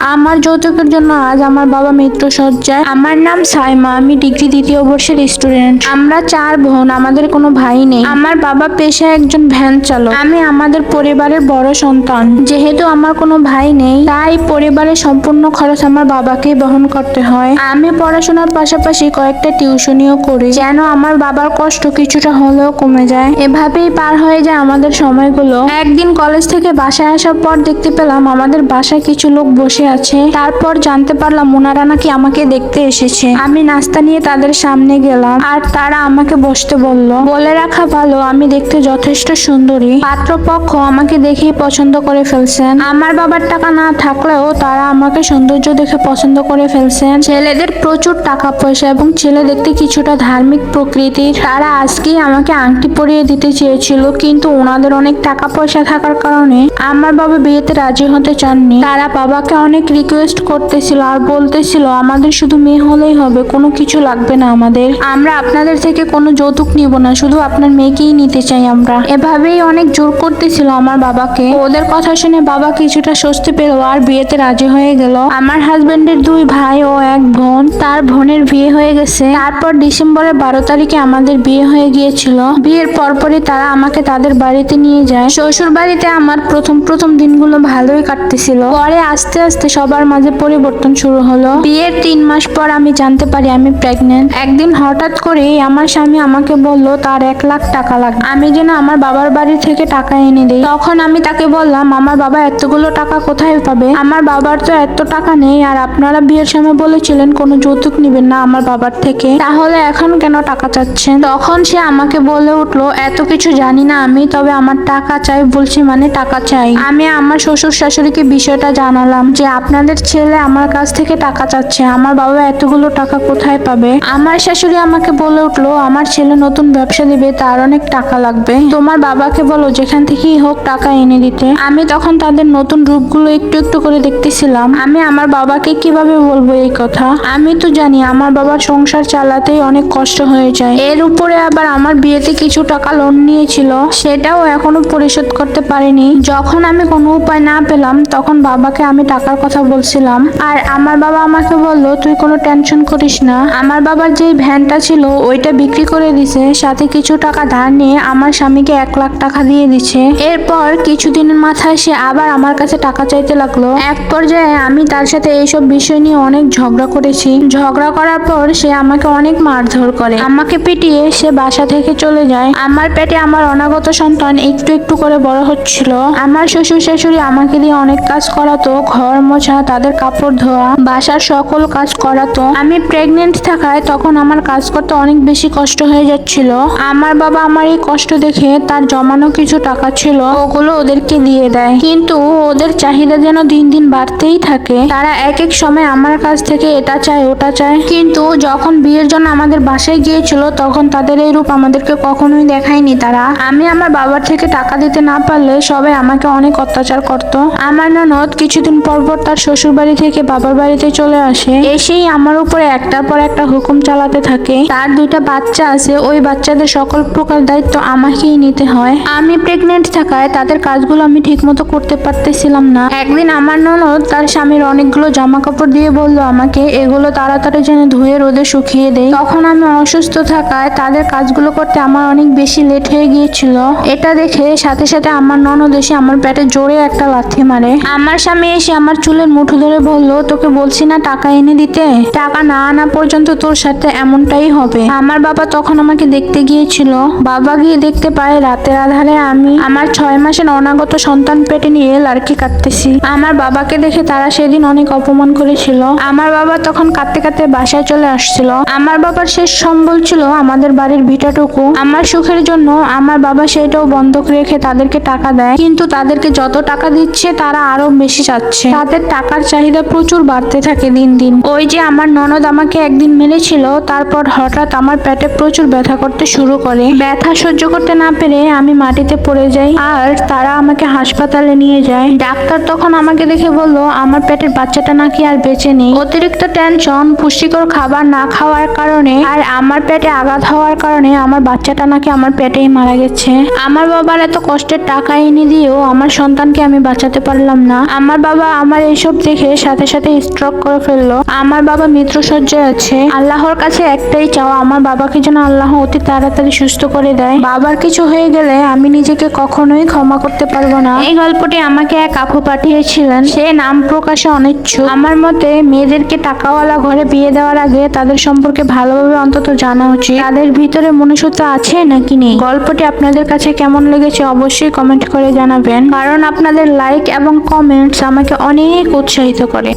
আমার যৌতুকের জন্য আজ আমার বাবা মৃত্যু সজ্জায় আমার নাম সাইমা, আমি ডিগ্রি দ্বিতীয় বর্ষের স্টুডেন্ট। আমরা চার বোন, আমাদের কোনো ভাই নেই। আমার বাবা পেশায় একজন ভ্যান চালক। আমি আমাদের পরিবারের বড় সন্তান। যেহেতু আমার কোনো ভাই নেই, তাই পরিবারের সম্পূর্ণ খরচ আমার বাবাকে বহন করতে হয়। আমি পড়াশোনার পাশাপাশি কয়েকটা টিউশনিও করি, যেন আমার বাবার কষ্ট কিছুটা হলেও কমে যায়। এভাবেই পার হয়ে যায় আমাদের সময়গুলো। একদিন কলেজ থেকে বাসায় আসার পর দেখতে পেলাম আমাদের বাসায় কিছু লোক বসে আছে। তারপর জানতে পারলাম ওনারা নাকি আমাকে দেখতে এসেছে। আমি নাস্তা নিয়ে তাদের সামনে গেলাম আর তারা আমাকে বসতে বলল, বলে রাখা ভালো, আমি দেখতে যথেষ্ট সুন্দরী। পাত্রপক্ষ আমাকে দেখেই পছন্দ করে ফেলছেন। আমার বাবার টাকা না থাকলেও তারা আমাকে সৌন্দর্য দেখে পছন্দ করে ফেলছেন। ছেলেদের প্রচুর টাকা পয়সা এবং ছেলে দেখতে কিছুটা ধার্মিক প্রকৃতির। তারা আজকেই আমাকে আংটি পরিয়ে দিতে চেয়েছিল, কিন্তু ওনাদের অনেক টাকা পয়সা থাকার কারণে আমার বাবা বিয়েতে রাজি হতে চাননি। তারা বাবাকে অনেক রিকোয়েস্ট করতেছিল আর বলতেছিল, আমাদের শুধু মেয়ে হলেই হবে, কোনো কিছু লাগবে না আমাদের। আমরা আপনাদের থেকে কোনো যৌতুক নিব না, শুধু আপনার মেয়েকেই নিতে চাই আমরা। এভাবেই অনেক জোর করতেছিল আমার বাবাকে। ওদের কথা শুনে বাবা কিছুটা স্বস্তি পেল আর বিয়েতে রাজি হয়ে গেল। আমার হাজবেন্ডের দুই ভাই ও এক বোন, তার বোনের বিয়ে হয়ে গেছে। তারপর ডিসেম্বরের বারো তারিখে আমাদের বিয়ে হয়ে গিয়েছিল। বিয়ের পরপরই তারা আমাকে তাদের বাড়িতে নিয়ে যায়। শ্বশুর বাড়িতে আমার প্রথম প্রথম দিনগুলো ভালোই কাটতেছিল। পরে আস্তে আস্তে সবার মাঝে পরিবর্তন শুরু হলো। বিয়ের তিন মাস পর আমি জানতে পারি আমি প্রেগনেন্ট একদিন হঠাৎ করে আমার স্বামী আমাকে বলল, তার এক লাখ টাকা লাগবে। আমি যেন আমার বাবার বাড়ি থেকে টাকা এনে দিই। তখন আমি তাকে বললাম, আমার বাবা এতগুলো টাকা কোথায় পাবে? আমার বাবার তো এত টাকা নেই, আর আপনারা বিয়ের সময় বলেছিলেন কোনো যৌতুক নেবেন না আমার বাবার থেকে। তাহলে এখন কেন টাকা চাচ্ছেন? তখন সে আমাকে বলে উঠল, এত কিছু জানি না আমি, তবে আমার টাকা চাই বলছি মানে টাকা চাই। আমি আমার শ্বশুর শাশুড়িকে বিষয়টা জানালাম যে আপনাদের ছেলে আমার কাছ থেকে টাকা চাচ্ছে। আমার বাবা এতগুলো টাকা কোথায় পাবে? আমার শাশুড়ি আমাকে বলে উঠল, আমার ছেলে নতুন ব্যবসা দিবে, তার অনেক টাকা লাগবে। তোমার বাবাকে বলো, যেখান থেকেই হোক টাকা এনে দিতে। আমি তখন তাদের নতুন রূপগুলো একটু একটু করে দেখতেছিলাম। আমি আমার বাবাকে কীভাবে বলব এই কথা? আমি তো জানি আমার বাবার সংসার চালাতেই অনেক কষ্ট হয়ে যায়। এর উপরে আবার আমার বিয়েতে কিছু টাকা লোন নিয়েছিল, সেটাও এখনও পরিশোধ করতে পারিনি। যখন আমি কোনো উপায় না পেলাম, তখন বাবাকে আমি টাকার কথা বলছিলাম। আর আমার বাবা আমাকে বলল, তুই কোনো টেনশন করিস না। আমার বাবার যেই ভ্যানটা ছিল, ওইটা বিক্রি করে দিছে। সাথে কিছু টাকা ধার নিয়ে আমার স্বামীকে এক লাখ টাকা দিয়ে দিচ্ছে এরপর কিছুদিনের মাথায় সে আবার আমার কাছে টাকা চাইতে লাগল। এক পর্যায়ে আমি তার সাথে এইসব বিষয় নিয়ে অনেক ঝগড়া করেছি। ঝগড়া করার পর সে আমাকে অনেক মারধর করে। আমাকে পিটিয়ে সে বাসা থেকে চলে যায়। আমার পেটে আমার অনাগত সন্তান একটু একটু করে বড় হচ্ছিল। আমার শ্বশুর শাশুড়ি আমাকে দিয়ে অনেক কাজ করাতো, ঘর মোছা তাদের কাপড় ধোয়া, বাসার সকল কাজ করাতো। আমি প্রেগনেন্ট থাকায় তখন আমার কাজ করতে অনেক বেশি কষ্ট হয়ে যাচ্ছিল। আমার বাবা আমার এই কষ্ট দেখে তার জমানো কিছু টাকা ছিল, ওগুলো ওদেরকে দিয়ে দেয়। কিন্তু ওদের চাহিদা যেন দিন দিন বাড়তেই থাকে। তারা এক এক সময় আমার কাছ থেকে এটা চায়, ওটা চায়। কিন্তু যখন বিয়ের জন্য আমাদের বাসায় গিয়েছিল, তখন তাদের এই রূপ আমাদেরকে কখনোই দেখায়নি তারা। আমি আমার বাবার থেকে টাকা দিতে না পারলে সবাই আমাকে অনেক অত্যাচার করত। আমার ননদ কিছুদিন পর পর তার শ্বশুর বাড়ি থেকে বাবার বাড়িতে চলে আসে। এসেই আমার উপরে একটার পর একটা হুকুম চালাতে থাকে। তার দুইটা বাচ্চা আছে, ওই বাচ্চাদের সকল প্রকার দায়িত্ব আমাকেই নিতে হয়। আমি প্রেগনেন্ট থাকায় তাদের কাজগুলো আমি ঠিকমতো করতে পারতেছিলাম না। একদিন আমার ননদ তার স্বামীর অনেকগুলো জামা কাপড় দিয়ে বলল আমাকে, এগুলো তাড়াতাড়ি যেন ধুয়ে রোদে শুকিয়ে দেয় তখন আমি অসুস্থ থাকায় তাদের কাজগুলো করতে আমার অনেক বেশি লেট হয়ে গিয়েছিল। এটা দেখে সাথে সাথে আমার ননদ এসে আমার পেটে জোরে একটা লাথি মারে। আমার স্বামী এসে আমার চুলের মুঠো ধরে বলল, তোকে বলছি না টাকা এনে দিতে? টাকা না আনা পর্যন্ত তোর সাথে এমনটাই হবে। আমার বাবা তখন আমাকে দেখতে গিয়েছিল। বাবা গিয়ে দেখতে পায়, রাতের আধারে আমি আমার ছয় মাসের অনাগত সন্তান পেটে নিয়ে লাড়কি কাটতেছি। আমার বাবাকে দেখে তারা সেদিন অনেক অপমান করেছিল। আমার বাবা তখন কাঁদতে কাঁদতে বাসায় চলে আসছিল। আমার বাবার শেষ সম্বল ছিল আমাদের বাড়ির ভিটাটুকু। আমার সুখের জন্য আমার বাবা সেটাও বন্ধক রেখে তাদেরকে টাকা দেয়। কিন্তু তাদেরকে যত টাকা দিচ্ছে, তারা আরও বেশি চাচ্ছে। তাদের টাকার চাহিদা প্রচুর বাড়তে থাকে দিন দিন। ওই যে আমার ননদ আমাকে একদিন মেরেছিল, তারপর হঠাৎ আমার পেটে প্রচুর ব্যথা করতে শুরু করে। ব্যথা সহ্য করতে না পেরে আমি মাটিতে পড়ে যাই আর তারা আমাকে হাসপাতালে নিয়ে যায়। ডাক্তার তখন আমাকে দেখে বলল, আমার পেটের বাচ্চাটা নাকি আর বেঁচে নেই। অতিরিক্ত টেনশন, পুষ্টিকর খাবার না খাওয়ার কারণে আর আমার পেটে আঘাত হওয়ার কারণে আমার বাচ্চাটা নাকি আমার পেটেই মারা গেছে। আমার বাবার এত কষ্টের টাকা এনে দিয়েও আমার সন্তানকে আমি বাঁচাতে পারলাম না। আমার বাবা আমার এসব দেখে সাথে সাথে স্ট্রোক করে ফেলল। আমার বাবা মৃত্যুসজ্জায় আছে। আল্লাহর কাছে একটাই চাওয়া, আমার বাবাকে যেন আল্লাহ অতি তাড়াতাড়ি সুস্থ করে দেয়। বাবার কিছু হয়ে গেলে আমি নিজেকে কখনোই ক্ষমা করতে পারব না। এই গল্পটি আমাকে এক আপু পাঠিয়েছিলেন। সে নাম প্রকাশে অনিচ্ছুক। আমার মতে, মেয়েদেরকে টাকাওয়ালা ঘরে বিয়ে দেওয়ার আগে তাদের সম্পর্কে ভালোভাবে অন্তত জানা উচিত। তাদের ভিতরে মনুষ্যত্ব আছে নাকি নেই? গল্পটি আপনাদের কাছে কেমন লেগেছে অবশ্যই কমেন্ট করে জানাবেন। কারণ আপনাদের লাইক এবং কমেন্টস আমাকে অনেক উৎসাহিত করে।